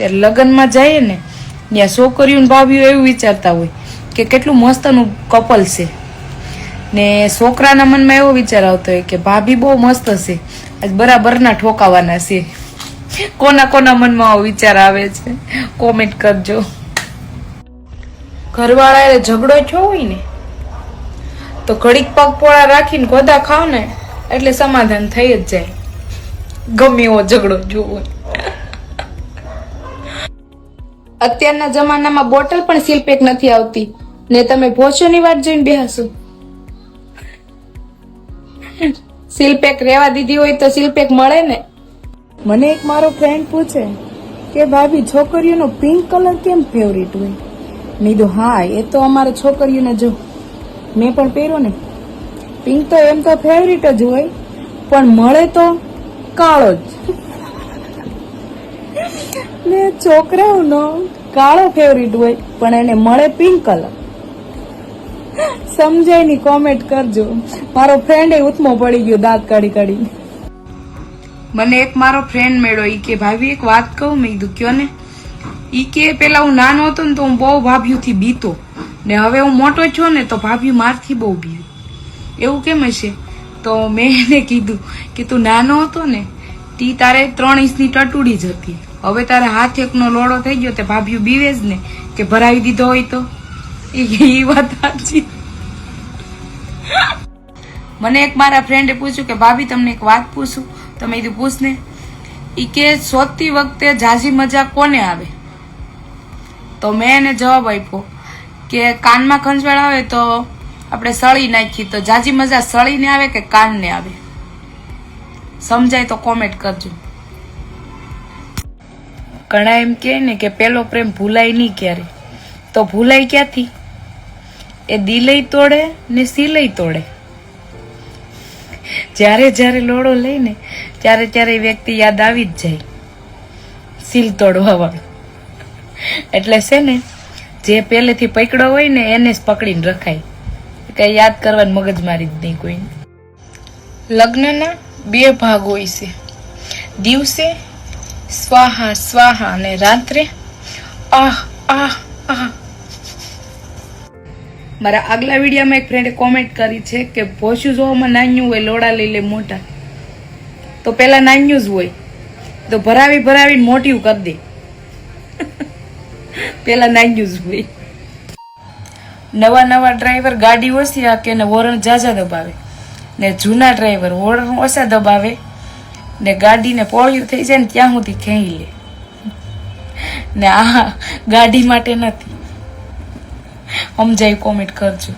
ત્યારે લગ્નમાં જઈએ ને, ત્યાં છોકરીઓ ને ભાભીઓ એવું વિચારતા હોય કે કેટલું મસ્તનું કપલ છે. ને છોકરાના મનમાં એવો વિચાર આવતો હોય કે ભાભી બહુ મસ્ત છે. આજ બરાબરના ઠોકાવાના છે. કોના કોના મનમાં આવો વિચાર આવે છે? કોમેન્ટ કરજો. ઘરવાળાએ ઝઘડો થયો હોય ને, તો ઘડીક પગ પોળા રાખીને ગોદા ખાવ ને એટલે સમાધાન થઈ જ જાય. ગમે એવો ઝઘડો જોવો. અત્યારના જમાનામાં બોટલ પણ સીલ પેક નથી આવતી. ને તમે ભોજોની વાત જોઈને બેહશો. સીલ પેક રેવા દીધી હોય તો સીલ પેક મળે ને? મને એક મારો ફ્રેન્ડ પૂછે કે, ભાભી, છોકરીઓનો પિંક કલર કેમ ફેવરિટ હોય? મેં હા, એ તો અમારે છોકરીઓને જો. મેં પણ પહેર્યો ને. પિંક તો એમ તો ફેવરિટ જ હોય, પણ મળે તો કાળો જ. ને છોકરાઓનો કાળો ફેવરિટ હોય, પણ એને મળે પિંક કલર સમજાયની કોમેન્ટ કરજો. મારો ફ્રેન્ડ એ ઉત્મો પડી ગયો, દાંત કાઢી કાઢી. મને એક મારો ફ્રેન્ડ મેળો ઈ કે, ભાભી, એક વાત કહું મેં કીધું, કયો ને? ઈ કે, પેલા હું નાનો હતો ને તો હું બહુ ભાભીઓથી બીતો. ને હવે હું મોટો છું ને તો ભાભી મારથી બહુ બીવે. એવું કેમ હશે? તો મેં એને કીધું કે, તું નાનો હતો ને તી તારે ત્રણ ઇંચની ટટુડી જ હતી. હવે તારે હાથ એકનો લોડો થઈ ગયો તે ભાભીઓ બીવે જ ને, કે ભરાવી દીધો હોય તો. એ વાત સાચી. મને એક મારા ફ્રેન્ડે પૂછ્યું કે, ભાભી, તમને એક વાત પૂછું? તમે એ પૂછ ને. એ કે શોધતી વખતે ઝાઝી મજા કોને આવે? તો મેં એને જવાબ આપ્યો કે, કાનમાં ખંજવાળ આવે તો આપણે સળી નાખી, તો ઝાઝી મજા સળીને આવે કે કાનને આવે? સમજાય તો કોમેન્ટ કરજો. ઘણા એમ કહે ને કે પેલો પ્રેમ ભૂલાય નહીં ક્યારે. તો ભૂલાય ક્યાંથી? એ દિલય તોડે ને સિલય તોડે. જ્યારે જ્યારે લોડો લઈને ત્યારે ત્યારે એ વ્યક્તિ યાદ આવી જ જાય. સીલ તોડવા વાળો. એટલે છે ને, જે પહેલેથી પકડો હોય ને, એને જ પકડીને રખાય. કઈ યાદ કરવાની મગજમારી જ નહીં કોઈને. લગ્નના બે ભાગ હોય છે. દિવસે સ્વાહા સ્વાહા અને રાત્રે આહ આહ આહ મારા આગલા વિડીયોમાં એક ફ્રેન્ડે કોમેન્ટ કરી છે કે, ભોસું જોવામાં નાન્યું હોય, લોડા લઈ લે મોટા. તો પહેલાં નાન્યું જ હોય. તો ભરાવી, ભરાવીને મોટી કરી દે. પહેલાં નાન્યું જ હોય. નવા નવા ડ્રાઈવર ગાડી ઓછી હાકે ને વોરણ ઝાઝા દબાવે. ને જૂના ડ્રાઈવર વોરણ ઓછા દબાવે. ને ગાડીને પોળિયું થઈ જાય ને ત્યાં સુધી ખેંચી લે. ને આ ગાડી માટે નથી. સમજાય કોમેન્ટ કરજો.